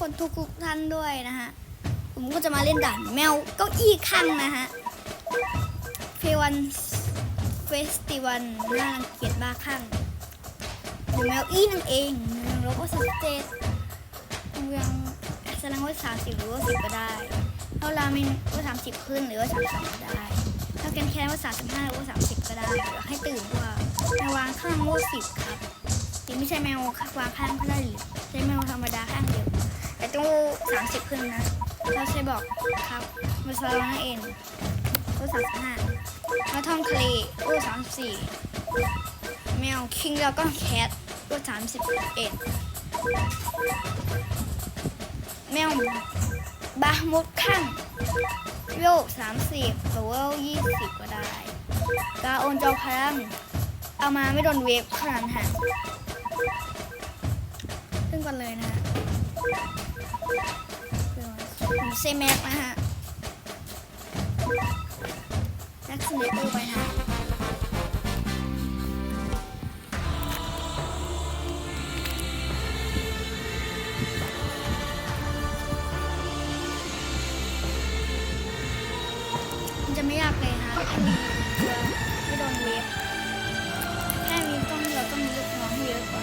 คนทุกทุกท่านด้วยนะฮะ ผมก็จะมาเล่นด่านแมวเก้าอี้ข้างนะฮะเฟวันเฟสติวัลน่ารังเกียจบ้าข้างหรือแมวอี้นั่นเองเมืองลบว่าสิบเจ็ดเมืองแสดงว่าสามสิบหรือว่าสิบก็ได้เท่าราเมนว่าสามสิบขึ้นหรือว่าสามสองก็ได้ถ้าแกนแค่ว่าสามสิบห้าหรือว่าสามสิบก็ได้ให้ตื่นว่าแมววางข้างว่าสิบครับหรือไม่ใช่แมววางข้างก็ได้หรือใช้แมวธรรมดาข้างเดียว แต่ต้องสามสิบขึ้นนะเราใช้บอกครับมาซาลนั่นเองตัวสามสิบห้าแล้วทองทะเลตัวสามสิบสี่แมวคิงแล้วก็แคทตัวสามสิบเอ็ดแมวบามุดข้างเวลสามสิบหรือว่ายี่สิบก็ได้กาโอนจอพลังเอามาไม่โดนเวฟขนาดนั้นฮะขึ้นก่อนเลยนะฮะ ผมเซแม็กนะฮะแม็กซ์เนเตอร์ไปฮะมันจะไม่ยากเลยฮะมีตัวไม่โดนเวฟแค่นี้ต้องเราต้องมีลูกน้องให้เยอะกว่า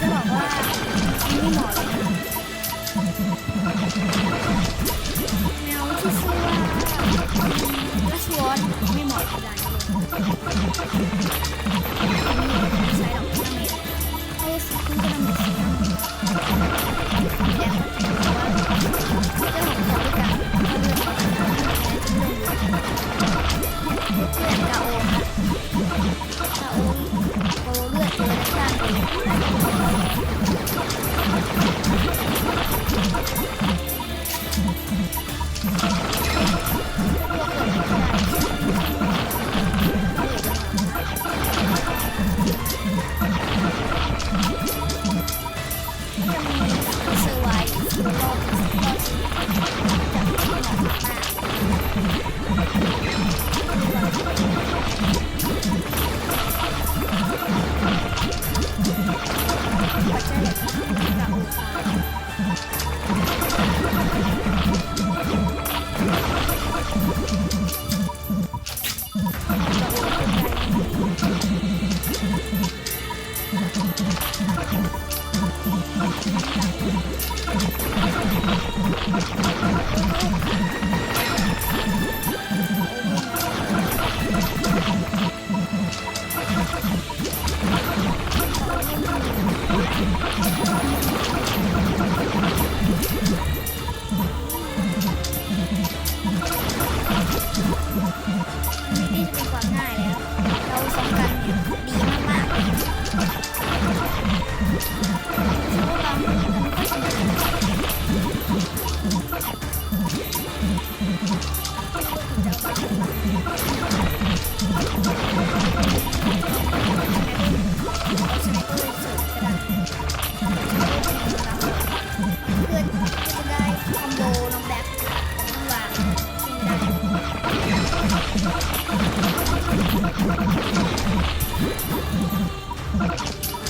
จะบอกว่าไม่เหมาะเลยนะแมวที่ชื่อว่าลัชวอนไม่เหมาะกับด่านนี้เ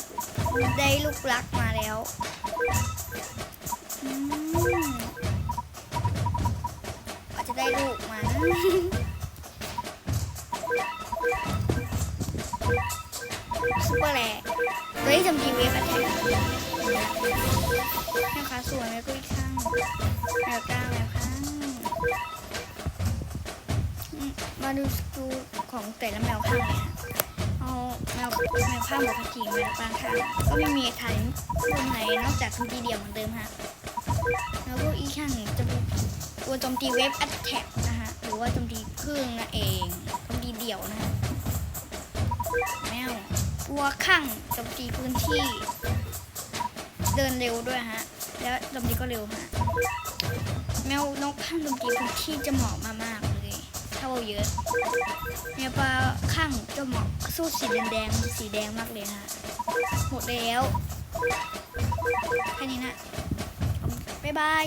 กได้ลูกรักมาแล้วอืมอาจจะได้ลูกมันซุปเปอร์แลกเฮ้ยจำทีเวฟอะแทนแม่ค้าสวยแม่ก็อีกข้างแมวก้าแมวข้างมาดูสกูของแต่ละแมวข้างเลยค่ะ เอาแมวแมวข้ามหมดกระกิ่งแมวกลางข้างก็ไม่มีทันตัวไหนนอกจากทุกทีเดียวเหมือนเดิมฮะแล้วก็อีกข้างจะตัวโจมตีเวฟแอตแทกนะฮะหรือว่าโจมตีครึ่งนั่นเองโจมตีเดี่ยวนะฮะแมวตัวข้างโจมตีพื้นที่ เดินเร็วด้วยฮะแล้วโจมตีก็เร็วฮะแมวนกข้างโจมตีพื้นที่จะเหมาะมากๆเลยถ้าเอาเยอะเนี่ยปลา ข้างจะเหมาะสู้สีแดงสีแดงมากเลยฮะหมดแล้ว แค่นี้นะบ๊ายบาย